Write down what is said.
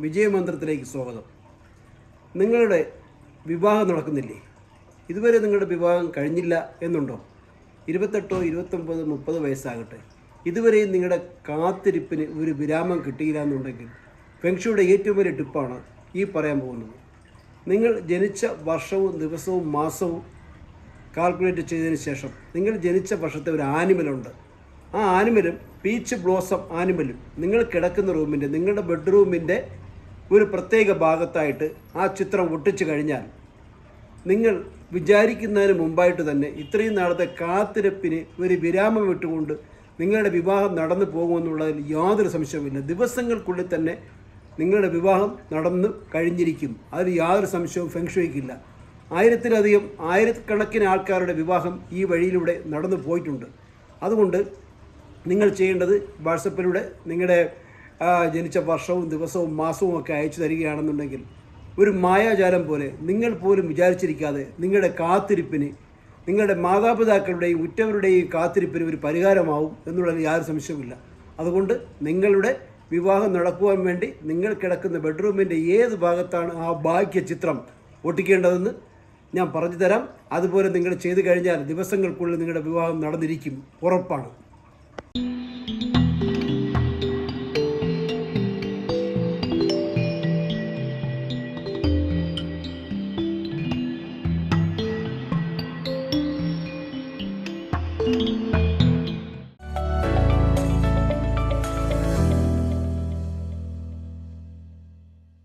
വിജയമന്ത്രത്തിലേക്ക് സ്വാഗതം. നിങ്ങളുടെ വിവാഹം നടക്കുന്നില്ലേ? ഇതുവരെ നിങ്ങളുടെ വിവാഹം കഴിഞ്ഞില്ല എന്നുണ്ടോ? ഇരുപത്തെട്ടോ ഇരുപത്തൊമ്പത് മുപ്പത് വയസ്സാകട്ടെ. ഇതുവരെയും നിങ്ങളുടെ കാത്തിരിപ്പിന് ഒരു വിരാമം കിട്ടിയില്ല എന്നുണ്ടെങ്കിൽ ഫെങ്ഷുയുടെ ഏറ്റവും വലിയ ടിപ്പാണ് ഈ പറയാൻ പോകുന്നത്. നിങ്ങൾ ജനിച്ച വർഷവും ദിവസവും മാസവും കാൽക്കുലേറ്റ് ചെയ്തതിന് ശേഷം നിങ്ങൾ ജനിച്ച വർഷത്തെ ഒരു ആനിമലുണ്ട് ആ ആനിമലും പീച്ച് ബ്ലോസം ആനിമലും നിങ്ങൾ കിടക്കുന്ന റൂമിന്റെ നിങ്ങളുടെ ബെഡ്റൂമിന്റെ ഒരു പ്രത്യേക ഭാഗത്തായിട്ട് ആ ചിത്രം ഒട്ടിച്ചു കഴിഞ്ഞാൽ നിങ്ങൾ വിചാരിക്കുന്നതിന് മുമ്പായിട്ട് തന്നെ ഇത്രയും നാളത്തെ കാത്തിരപ്പിന് ഒരു വിരാമം വിട്ടുകൊണ്ട് നിങ്ങളുടെ വിവാഹം നടന്നു പോകുമെന്നുള്ളതിൽ യാതൊരു സംശയവുമില്ല. ദിവസങ്ങൾക്കുള്ളിൽ തന്നെ നിങ്ങളുടെ വിവാഹം നടന്നു കഴിഞ്ഞിരിക്കും. അതിൽ യാതൊരു സംശയവും ഫെങ്ഷുയ്ക്കില്ല ആയിരത്തിലധികം ആയിരക്കണക്കിന് ആൾക്കാരുടെ വിവാഹം ഈ വഴിയിലൂടെ നടന്നു പോയിട്ടുണ്ട്. അതുകൊണ്ട് നിങ്ങൾ ചെയ്യേണ്ടത് വാട്സപ്പിലൂടെ നിങ്ങളുടെ ജനിച്ച വർഷവും ദിവസവും മാസവും ഒക്കെ അയച്ചു തരികയാണെന്നുണ്ടെങ്കിൽ ഒരു മായാജാലം പോലെ നിങ്ങൾ പോലും വിചാരിച്ചിരിക്കാതെ നിങ്ങളുടെ കാത്തിരിപ്പിന് നിങ്ങളുടെ മാതാപിതാക്കളുടെയും ഉറ്റവരുടെയും കാത്തിരിപ്പിന് ഒരു പരിഹാരമാവും എന്നുള്ളതിൽ യാതൊരു സംശയവുമില്ല. അതുകൊണ്ട് നിങ്ങളുടെ വിവാഹം നടക്കുവാൻ വേണ്ടി നിങ്ങൾ കിടക്കുന്ന ബെഡ്റൂമിന്റെ ഏത് ഭാഗത്താണ് ആ ഭാഗ്യ ചിത്രം ഒട്ടിക്കേണ്ടതെന്ന് ഞാൻ പറഞ്ഞു തരാം. അതുപോലെ നിങ്ങൾ ചെയ്തു കഴിഞ്ഞാൽ ദിവസങ്ങൾക്കുള്ളിൽ നിങ്ങളുടെ വിവാഹം നടന്നിരിക്കും. ഉറപ്പാണ്.